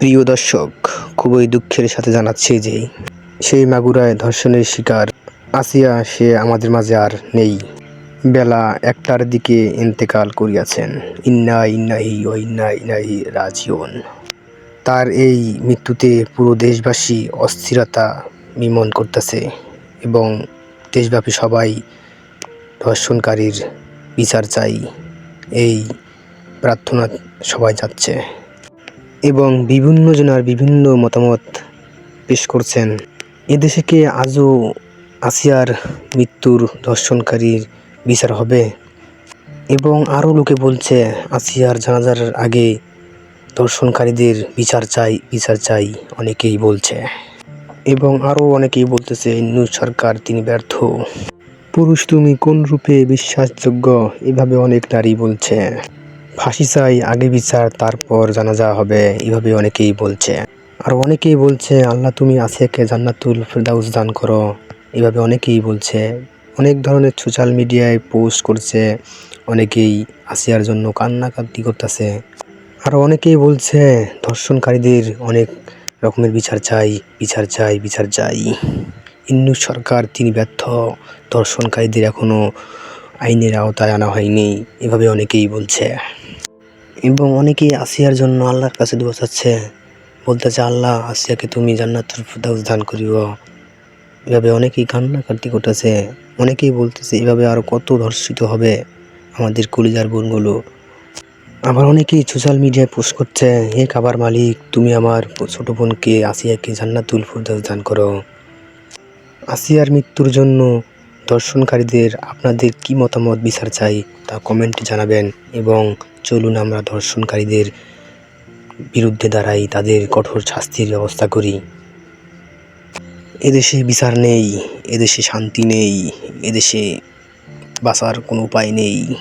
প্রিয় দর্শক, খুবই দুঃখের সাথে জানাচ্ছি যে সেই মাগুরায় ধর্ষণের শিকার আসিয়া সে আমাদের মাঝে আর নেই। বেলা একটার দিকে ইন্তেকাল করিয়াছেন। ইন্না ইন্নাহি ও ইন্না ইনাহি রাজিউন। তার এই মৃত্যুতে পুরো দেশবাসী অস্থিরতা বিমন করতেছে এবং দেশব্যাপী সবাই ধর্ষণকারীর বিচার চাই, এই প্রার্থনা সবাই যাচ্ছে এবং বিভিন্ন জনার বিভিন্ন মতামত পেশ করছেন। এদেশে কি আজও আসিয়ার মৃত্যুর ধর্ষণকারীর বিচার হবে? এবং আরও লোকে বলছে, আসিয়ার জানাজার আগে ধর্ষণকারীদের বিচার চাই বিচার চাই, অনেকেই বলছে। এবং আরও অনেকেই বলতেছে নিউজ সরকার, তিনি ব্যর্থ। পুরুষ তুমি কোন রূপে বিশ্বাসযোগ্য? এভাবে অনেক নারী বলছে। ফাঁসি চাই, আগে বিচার, তারপর জানাজা হবে এভাবে অনেকেই বলছে। আর অনেকেই বলছে, আল্লাহ, তুমি আসিয়াকে জান্নাতুল ফেরদাউস দান করো। এভাবে অনেকেই বলছে। অনেক ধরনের সোশ্যাল মিডিয়ায় পোস্ট করছে, অনেকেই আসিয়ার জন্য কান্নাকাটি করতেছে। আর অনেকেই বলছে, ধর্ষণকারীদের অনেক রকমের বিচার চাই বিচার চাই বিচার চাই। ইন্দু সরকার, তিনি ব্যর্থ। ধর্ষণকারীদের এখনও আইনের আওতায় আনা হয়নি। এভাবে অনেকেই বলছে। এবং অনেকেই আসিয়ার জন্য আল্লাহর কাছে দোয়া চাচ্ছে। বলতেছে আল্লাহ, আসিয়াকে তুমি জান্নাতুল ফেরদাউস দান করিও এভাবে অনেকেই কান্নাকাটি করতেছে। অনেকেই বলতেছে, এভাবে আরও কত ধর্ষিত হবে আমাদের কলিজার বোনগুলো? আবার অনেকেই সোশ্যাল মিডিয়ায় পোস্ট করছে, হে খাবার মালিক, তুমি আমার ছোট বোনকে, আসিয়াকে জান্নাতুল ফেরদাউস দান করো। আসিয়ার মৃত্যুর জন্য ধর্ষণকারীদের আপনাদের কি মতামত, বিচার চাই তা কমেন্টে জানাবেন এবং চলুন আমরা ধর্ষণকারীদের বিরুদ্ধে দাঁড়াই, তাদের কঠোর শাস্তির ব্যবস্থা করি। এদেশে বিচার নেই, এদেশে শান্তি নেই, এদেশে বাঁচার কোনো উপায় নেই।